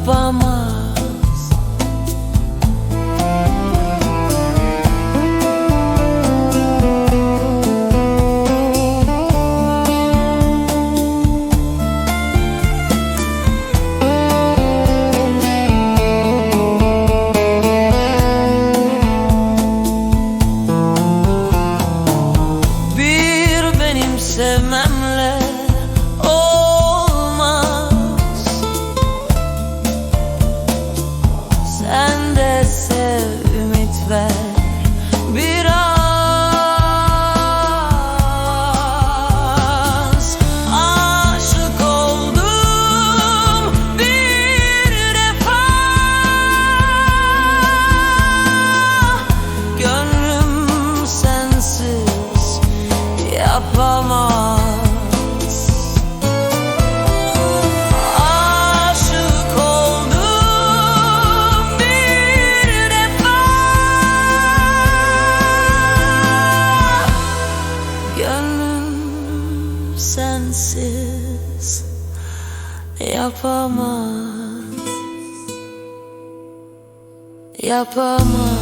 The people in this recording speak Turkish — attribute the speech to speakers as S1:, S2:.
S1: yapamaz Bir ver biraz. Aşık oldum bir defa. Gönlüm sensiz yapamaz sensiz yapamaz Yapamaz